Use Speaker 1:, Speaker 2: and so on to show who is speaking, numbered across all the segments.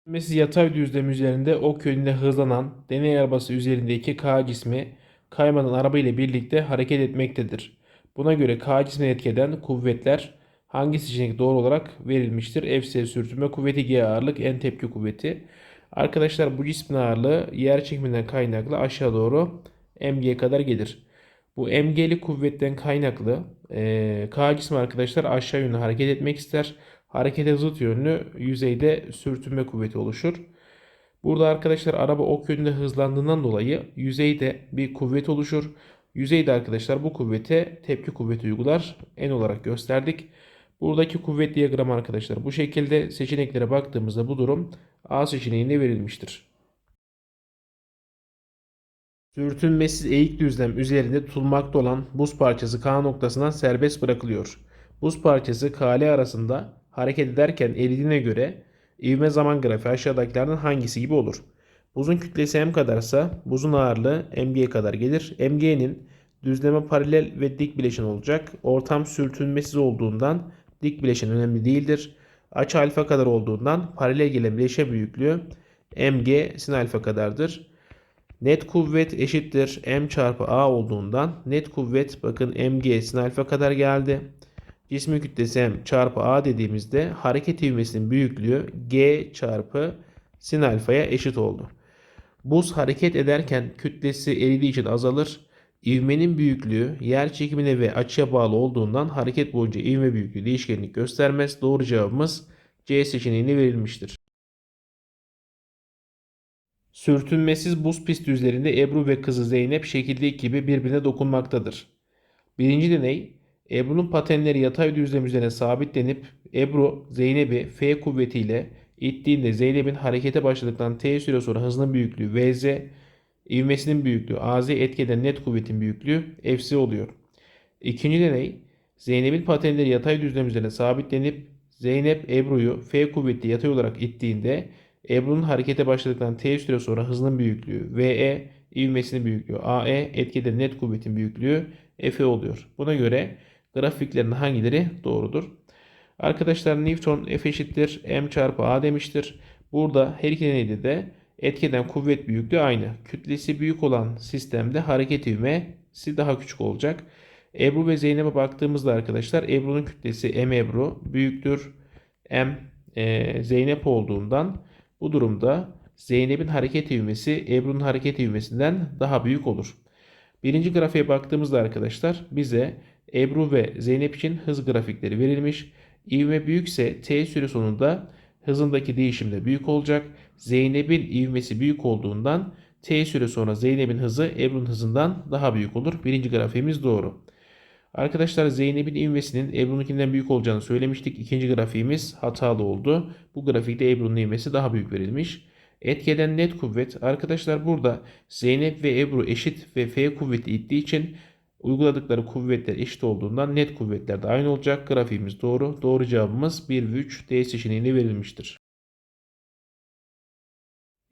Speaker 1: Sürtünmesiz yatay düzlem üzerinde ok yönünde hızlanan deney arabası üzerindeki K cismi kaymadan araba ile birlikte hareket etmektedir. Buna göre K cismine etkeden kuvvetler hangi seçenek doğru olarak verilmiştir? F sürtünme kuvveti, G ağırlık, N tepki kuvveti. Arkadaşlar bu cismin ağırlığı yer çekiminden kaynaklı aşağı doğru mg kadar gelir. Bu mg'li kuvvetten kaynaklı e, K cismi arkadaşlar aşağı yönlü hareket etmek ister. Harekete zıt yönlü yüzeyde sürtünme kuvveti oluşur. Burada arkadaşlar araba ok yönünde hızlandığından dolayı yüzeyde bir kuvvet oluşur. Yüzeyde arkadaşlar bu kuvvete tepki kuvveti uygular. N olarak gösterdik. Buradaki kuvvet diyagramı arkadaşlar bu şekilde seçeneklere baktığımızda bu durum A seçeneğinde verilmiştir. Sürtünmesiz eğik düzlem üzerinde tutulmakta olan buz parçası K noktasından serbest bırakılıyor. Buz parçası KL arasında hareket ederken eridiğine göre ivme zaman grafiği aşağıdakilerden hangisi gibi olur? Buzun kütlesi m kadarsa buzun ağırlığı mg kadar gelir. mg'nin düzleme paralel ve dik bileşen olacak. Ortam sürtünmesiz olduğundan dik bileşen önemli değildir. Açı alfa kadar olduğundan paralel gelen bileşe büyüklüğü mg sin alfa kadardır. Net kuvvet eşittir m çarpı a olduğundan net kuvvet bakın mg sin alfa kadar geldi. Cismin kütlesi m çarpı a dediğimizde hareket ivmesinin büyüklüğü g çarpı sin alfaya eşit oldu. Buz hareket ederken kütlesi eridiği için azalır. İvmenin büyüklüğü yer çekimine ve açıya bağlı olduğundan hareket boyunca ivme büyüklüğü değişkenlik göstermez. Doğru cevabımız C seçeneğine verilmiştir. Sürtünmesiz buz pisti üzerinde Ebru ve kızı Zeynep şekildeki gibi birbirine dokunmaktadır. Birinci deney Ebru'nun patenleri yatay düzlem üzerine sabitlenip Ebru Zeynep'i F kuvvetiyle ittiğinde Zeynep'in harekete başladıktan T süre sonra hızının büyüklüğü Vz, ivmesinin büyüklüğü Az etkeden net kuvvetin büyüklüğü Fc oluyor. İkinci deney Zeynep'in patenleri yatay düzlem üzerine sabitlenip Zeynep Ebru'yu F kuvvetli yatay olarak ittiğinde Ebru'nun harekete başladıktan T süre sonra hızının büyüklüğü Ve, ivmesinin büyüklüğü Ae, etkide net kuvvetin büyüklüğü Fe oluyor. Buna göre grafiklerin hangileri doğrudur? Arkadaşlar Newton F eşittir M çarpı A demiştir. Burada her iki deneyde de etkeden kuvvet büyüklüğü aynı. Kütlesi büyük olan sistemde hareket ivmesi daha küçük olacak. Ebru ve Zeynep'e baktığımızda arkadaşlar Ebru'nun kütlesi M Ebru büyüktür M e, Zeynep olduğundan bu durumda Zeynep'in hareket ivmesi Ebru'nun hareket ivmesinden daha büyük olur. Birinci grafiğe baktığımızda arkadaşlar bize Ebru ve Zeynep için hız grafikleri verilmiş. İvme büyükse T süre sonunda hızındaki değişim de büyük olacak. Zeynep'in ivmesi büyük olduğundan T süre sonra Zeynep'in hızı Ebru'nun hızından daha büyük olur. Birinci grafiğimiz doğru. Arkadaşlar Zeynep'in ivmesinin Ebru'nunkinden büyük olacağını söylemiştik. İkinci grafiğimiz hatalı oldu. Bu grafikte Ebru'nun ivmesi daha büyük verilmiş. Etkeden net kuvvet. Arkadaşlar burada Zeynep ve Ebru eşit ve F kuvveti ittiği için uyguladıkları kuvvetler eşit olduğundan net kuvvetler de aynı olacak. Grafiğimiz doğru. Doğru cevabımız 1 ve 3 D seçeneğinde verilmiştir.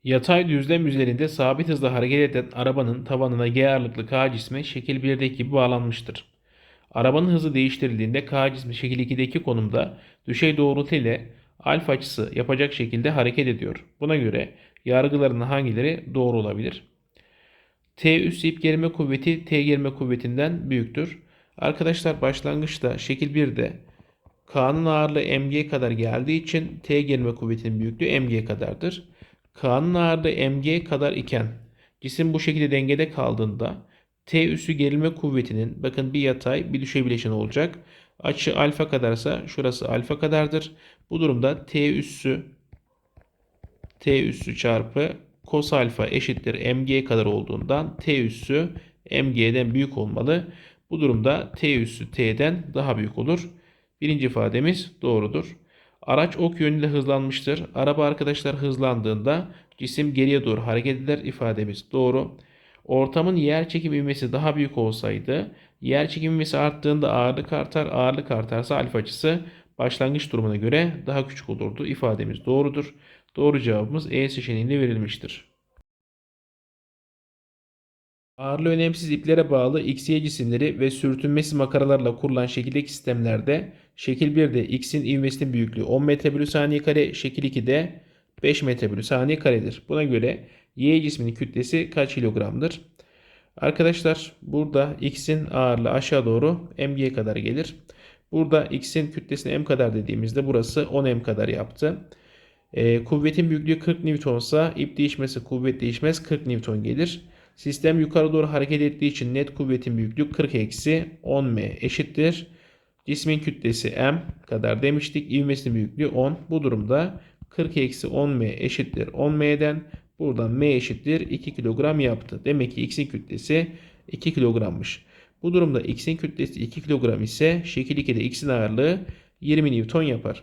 Speaker 1: Yatay düzlem üzerinde sabit hızla hareket eden arabanın tavanına G ağırlıklı K cismi şekil 1'deki gibi bağlanmıştır. Arabanın hızı değiştirildiğinde K cismi şekil 2'deki konumda düşey doğrultu ile alfa açısı yapacak şekilde hareket ediyor. Buna göre yargıların hangileri doğru olabilir? T üst ip gerilme kuvveti T gerilme kuvvetinden büyüktür. Arkadaşlar başlangıçta şekil 1'de K'nın ağırlığı mg kadar geldiği için T gerilme kuvvetinin büyüklüğü mg kadardır. K'nın ağırlığı mg kadar iken cisim bu şekilde dengede kaldığında T üssü gerilme kuvvetinin bakın bir yatay bir düşey bileşen olacak. Açı alfa kadarsa şurası alfa kadardır. Bu durumda T üssü T üssü çarpı cos alfa eşittir mg kadar olduğundan T üssü mg'den büyük olmalı. Bu durumda T üssü T'den daha büyük olur. Birinci ifademiz doğrudur. Araç ok yönüyle hızlanmıştır. Araba arkadaşlar hızlandığında cisim geriye doğru hareket eder ifademiz doğru. Ortamın yer çekim ivmesi daha büyük olsaydı yer çekim ivmesi arttığında ağırlık artar. Ağırlık artarsa alfa açısı başlangıç durumuna göre daha küçük olurdu. İfademiz doğrudur. Doğru cevabımız E seçeneğinde verilmiştir. Ağırlığı önemsiz iplere bağlı XY cisimleri ve sürtünmesiz makaralarla kurulan şekildeki sistemlerde şekil 1'de X'in ivmesinin büyüklüğü 10 metre bölü saniye kare, şekil 2'de 5 metre bölü saniye karedir. Buna göre Y cisminin kütlesi kaç kilogramdır? Arkadaşlar burada x'in ağırlığı aşağı doğru mg kadar gelir. Burada x'in kütlesini m kadar dediğimizde burası 10 m kadar yaptı. E, kuvvetin büyüklüğü 40 Newton'sa ip değişmesi kuvvet değişmez 40 Newton gelir. Sistem yukarı doğru hareket ettiği için net kuvvetin büyüklüğü 40 eksi 10 m eşittir. Cismin kütlesi m kadar demiştik. İvmesinin büyüklüğü 10. Bu durumda 40 eksi 10 m eşittir 10 m'den buradan m eşittir 2 kilogram yaptı. Demek ki x'in kütlesi 2 kilogrammış. Bu durumda x'in kütlesi 2 kilogram ise şekil 2'de x'in ağırlığı 20 Newton yapar.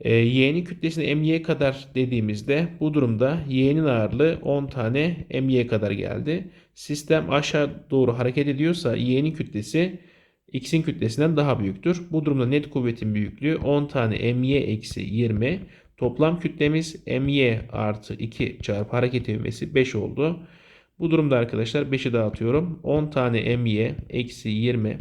Speaker 1: E, y'nin kütlesini my kadar dediğimizde bu durumda y'nin ağırlığı 10 tane my kadar geldi. Sistem aşağı doğru hareket ediyorsa y'nin kütlesi x'in kütlesinden daha büyüktür. Bu durumda net kuvvetin büyüklüğü 10 tane my eksi 20. Toplam kütlemiz my artı 2 çarpı hareket ivmesi 5 oldu. Bu durumda arkadaşlar 5'i dağıtıyorum. 10 tane my eksi 20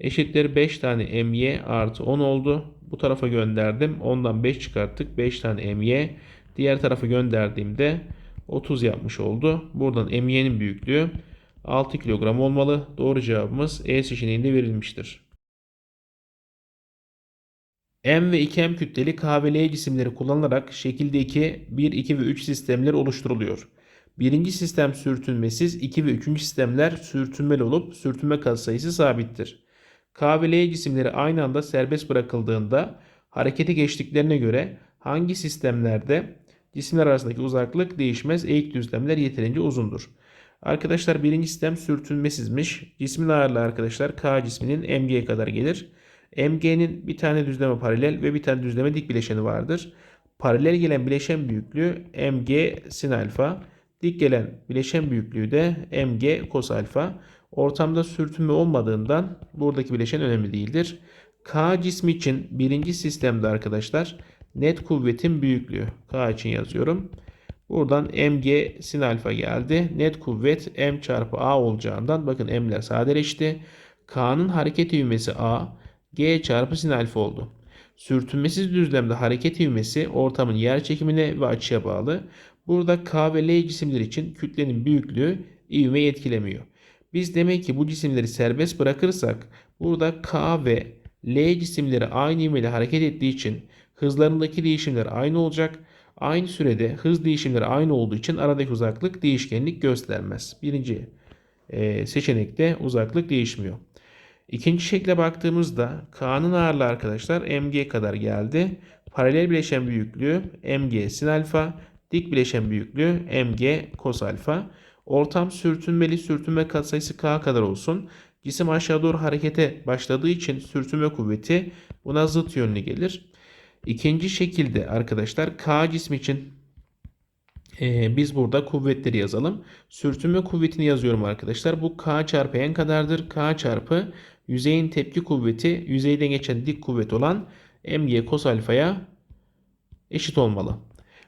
Speaker 1: eşittir 5 tane my artı 10 oldu. Bu tarafa gönderdim. Ondan 5 çıkarttık. 5 tane my. Diğer tarafa gönderdiğimde 30 yapmış oldu. Buradan my'nin büyüklüğü 6 kilogram olmalı. Doğru cevabımız E seçeneğinde verilmiştir. M ve 2M kütleli K ve L cisimleri kullanılarak şekildeki 1, 2 ve 3 sistemler oluşturuluyor. Birinci sistem sürtünmesiz, 2 ve 3. sistemler sürtünmeli olup sürtünme katsayısı sabittir. K ve L cisimleri aynı anda serbest bırakıldığında harekete geçtiklerine göre hangi sistemlerde cisimler arasındaki uzaklık değişmez, eğik düzlemler yeterince uzundur. Arkadaşlar birinci sistem sürtünmesizmiş. Cismin ağırlığı arkadaşlar K cisminin mg kadar gelir. mg'nin bir tane düzleme paralel ve bir tane düzleme dik bileşeni vardır. Paralel gelen bileşen büyüklüğü mg sin alfa. Dik gelen bileşen büyüklüğü de mg kos alfa. Ortamda sürtünme olmadığından buradaki bileşen önemli değildir. K cismi için birinci sistemde arkadaşlar net kuvvetin büyüklüğü. K için yazıyorum. Buradan mg sin alfa geldi. Net kuvvet m çarpı a olacağından bakın m'ler sadeleşti. K'nın hareket ivmesi a. g çarpı sin alfa oldu. Sürtünmesiz düzlemde hareket ivmesi ortamın yer çekimine ve açıya bağlı. Burada K ve L cisimler için kütlenin büyüklüğü ivmeyi etkilemiyor. Biz demek ki bu cisimleri serbest bırakırsak burada K ve L cisimleri aynı ivmeyle hareket ettiği için hızlarındaki değişimler aynı olacak. Aynı sürede hız değişimleri aynı olduğu için aradaki uzaklık değişkenlik göstermez. Birinci e, seçenekte uzaklık değişmiyor. İkinci şekle baktığımızda K'nın ağırlığı arkadaşlar mg kadar geldi. Paralel bileşen büyüklüğü mg sin alfa, dik bileşen büyüklüğü mg kos alfa. Ortam sürtünmeli sürtünme katsayısı K kadar olsun. Cisim aşağı doğru harekete başladığı için sürtünme kuvveti buna zıt yönlü gelir. İkinci şekilde arkadaşlar K cismi için e, biz burada kuvvetleri yazalım. Sürtünme kuvvetini yazıyorum arkadaşlar. Bu K çarpı N kadardır. K çarpı yüzeyin tepki kuvveti yüzeyden geçen dik kuvvet olan mg kos alfaya eşit olmalı.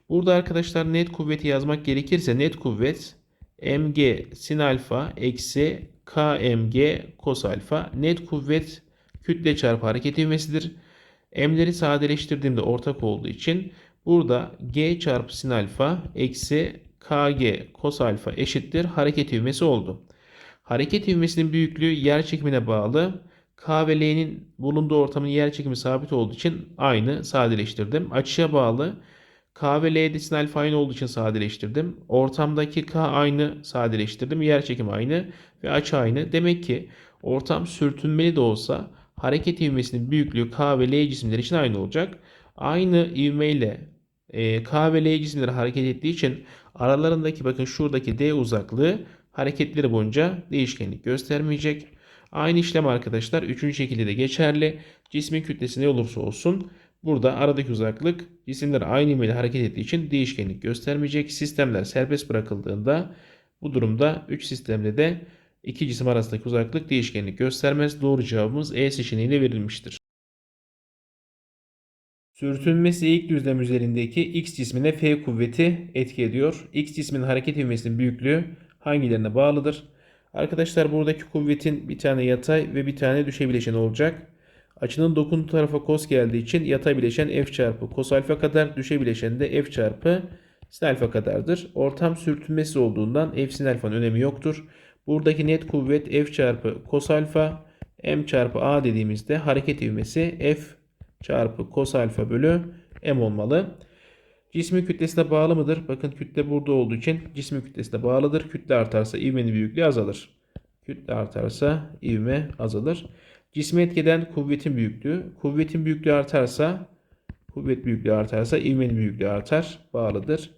Speaker 1: Burada arkadaşlar net kuvveti yazmak gerekirse net kuvvet mg sin alfa eksi kmg kos alfa net kuvvet kütle çarpı hareket ivmesidir. M'leri sadeleştirdiğimde ortak olduğu için burada g çarpı sin alfa eksi kg kos alfa eşittir hareket ivmesi oldu. Hareket ivmesinin büyüklüğü yer çekimine bağlı. K ve L'nin bulunduğu ortamın yer çekimi sabit olduğu için aynı sadeleştirdim. Açıya bağlı. K ve L'de sin alfa aynı olduğu için sadeleştirdim. Ortamdaki K aynı sadeleştirdim. Yer çekimi aynı ve açı aynı. Demek ki ortam sürtünmeli de olsa hareket ivmesinin büyüklüğü K ve L cisimleri için aynı olacak. Aynı ivmeyle e, K ve L cisimleri hareket ettiği için aralarındaki bakın şuradaki D uzaklığı hareketleri boyunca değişkenlik göstermeyecek. Aynı işlem arkadaşlar üçüncü şekilde de geçerli. Cismin kütlesi ne olursa olsun burada aradaki uzaklık cisimler aynı ivmeyle hareket ettiği için değişkenlik göstermeyecek. Sistemler serbest bırakıldığında bu durumda 3 sistemde de iki cisim arasındaki uzaklık değişkenlik göstermez. Doğru cevabımız E seçeneğiyle verilmiştir. Sürtünmesi eğik düzlem üzerindeki X cismine F kuvveti etki ediyor. X cisminin hareket ivmesinin büyüklüğü hangilerine bağlıdır? Arkadaşlar buradaki kuvvetin bir tane yatay ve bir tane düşey bileşeni olacak. Açının dokunduğu tarafa kos geldiği için yatay bileşen f çarpı kos alfa kadar, düşey bileşen de f çarpı sin alfa kadardır. Ortam sürtünmesiz olduğundan f sin alfanın önemi yoktur. Buradaki net kuvvet f çarpı kos alfa m çarpı a dediğimizde hareket ivmesi f çarpı kos alfa bölü m olmalı. Cismin kütlesine bağlı mıdır? Bakın kütle burada olduğu için cismin kütlesine bağlıdır. Kütle artarsa ivmenin büyüklüğü azalır. Kütle artarsa ivme azalır. Cismi etkeden kuvvetin büyüklüğü. Kuvvetin büyüklüğü artarsa kuvvet büyüklüğü artarsa ivmenin büyüklüğü artar. Bağlıdır.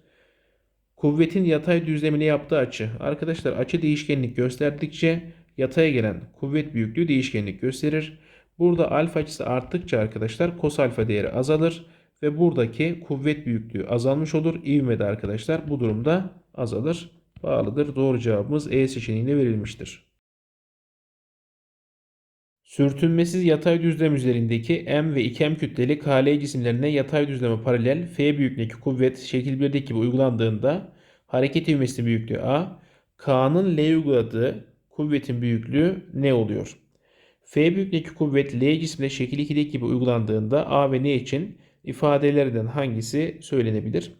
Speaker 1: Kuvvetin yatay düzlemine yaptığı açı. Arkadaşlar açı değişkenlik gösterdikçe yataya gelen kuvvet büyüklüğü değişkenlik gösterir. Burada alfa açısı arttıkça arkadaşlar kos alfa değeri azalır ve buradaki kuvvet büyüklüğü azalmış olur. İvme de arkadaşlar bu durumda azalır. Bağlıdır. Doğru cevabımız E seçeneğine verilmiştir. Sürtünmesiz yatay düzlem üzerindeki M ve 2M kütleli KL cisimlerine yatay düzleme paralel F büyüklüğündeki kuvvet şekil 1'deki gibi uygulandığında hareket ivmesinin büyüklüğü A, K'nın L uyguladığı kuvvetin büyüklüğü ne oluyor? F büyüklüğündeki kuvvet L cismine şekil 2'deki gibi uygulandığında A ve N için ifadelerden hangisi söylenebilir?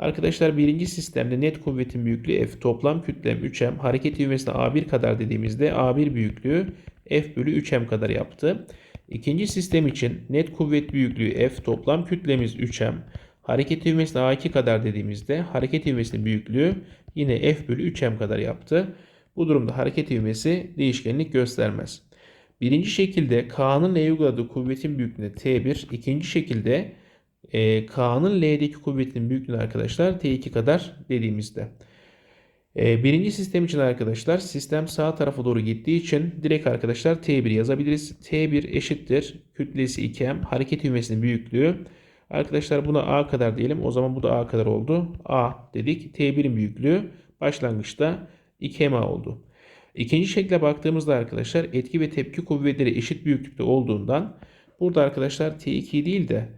Speaker 1: Arkadaşlar birinci sistemde net kuvvetin büyüklüğü F toplam kütlem 3M hareket ivmesine A1 kadar dediğimizde A1 büyüklüğü F bölü 3M kadar yaptı. İkinci sistem için net kuvvet büyüklüğü F toplam kütlemiz 3M hareket ivmesine A2 kadar dediğimizde hareket ivmesinin büyüklüğü yine F bölü 3M kadar yaptı. Bu durumda hareket ivmesi değişkenlik göstermez. Birinci şekilde K'nın L'ye uyguladığı kuvvetin büyüklüğüne T1. ikinci şekilde e, K'nın L'deki kuvvetinin büyüklüğü arkadaşlar T2 kadar dediğimizde. E, birinci sistem için arkadaşlar sistem sağ tarafa doğru gittiği için direkt arkadaşlar T1 yazabiliriz. T1 eşittir kütlesi 2M hareket ivmesinin büyüklüğü. Arkadaşlar buna A kadar diyelim. O zaman bu da A kadar oldu. A dedik. T1'in büyüklüğü başlangıçta 2MA oldu. İkinci şekle baktığımızda arkadaşlar etki ve tepki kuvvetleri eşit büyüklükte olduğundan burada arkadaşlar T2 değil de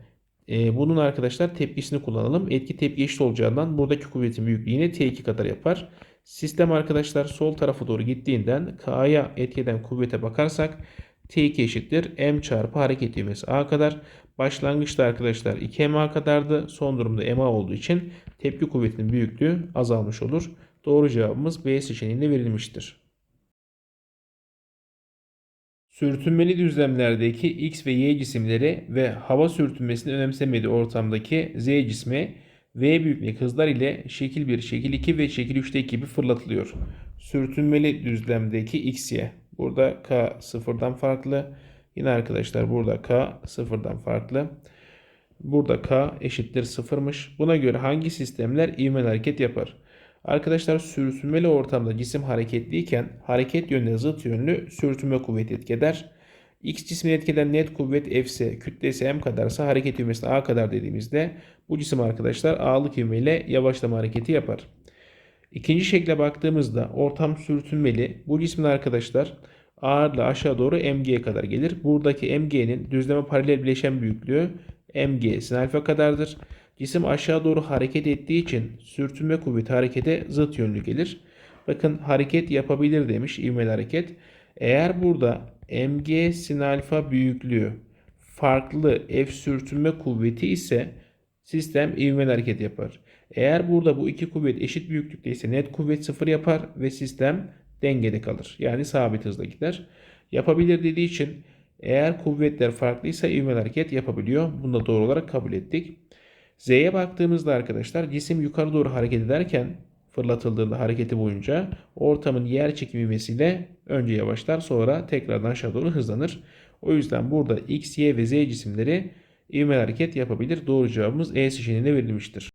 Speaker 1: e, bunun arkadaşlar tepkisini kullanalım. Etki tepki eşit olacağından buradaki kuvvetin büyüklüğü yine T2 kadar yapar. Sistem arkadaşlar sol tarafa doğru gittiğinden K'ya etkeden kuvvete bakarsak T2 eşittir M çarpı hareket ivmesi A kadar. Başlangıçta arkadaşlar 2MA kadardı. Son durumda MA olduğu için tepki kuvvetinin büyüklüğü azalmış olur. Doğru cevabımız B seçeneğinde verilmiştir. Sürtünmeli düzlemlerdeki X ve Y cisimleri ve hava sürtünmesini önemsemediği ortamdaki Z cismi V büyüklüğü hızlar ile şekil 1, şekil 2 ve şekil 3'teki gibi fırlatılıyor. Sürtünmeli düzlemdeki XY. Burada K sıfırdan farklı. Yine arkadaşlar burada K sıfırdan farklı. Burada K eşittir sıfırmış. Buna göre hangi sistemler ivmeli hareket yapar? Arkadaşlar sürtünmeli ortamda cisim hareketliyken hareket yönüne zıt yönlü sürtünme kuvveti etkeder. X cismini etkeden net kuvvet F ise kütlesi M kadarsa hareket ivmesi A kadar dediğimizde bu cisim arkadaşlar A'lık ivmeyle yavaşlama hareketi yapar. İkinci şekle baktığımızda ortam sürtünmeli. Bu cismin arkadaşlar ağırlığı aşağı doğru mg'ye kadar gelir. Buradaki mg'nin düzleme paralel bileşen büyüklüğü mg sin alfa kadardır. Cisim aşağı doğru hareket ettiği için sürtünme kuvveti harekete zıt yönlü gelir. Bakın hareket yapabilir demiş ivmeli hareket. Eğer burada mg sin alfa büyüklüğü farklı F sürtünme kuvveti ise sistem ivmeli hareket yapar. Eğer burada bu iki kuvvet eşit büyüklükte ise net kuvvet sıfır yapar ve sistem dengede kalır. Yani sabit hızla gider. Yapabilir dediği için eğer kuvvetler farklıysa ivmeli hareket yapabiliyor. Bunu da doğru olarak kabul ettik. Z'ye baktığımızda arkadaşlar cisim yukarı doğru hareket ederken fırlatıldığında hareketi boyunca ortamın yer çekimi ivmesiyle önce yavaşlar sonra tekrardan aşağı doğru hızlanır. O yüzden burada X, Y ve Z cisimleri ivmeli hareket yapabilir. Doğru cevabımız E seçeneğine verilmiştir.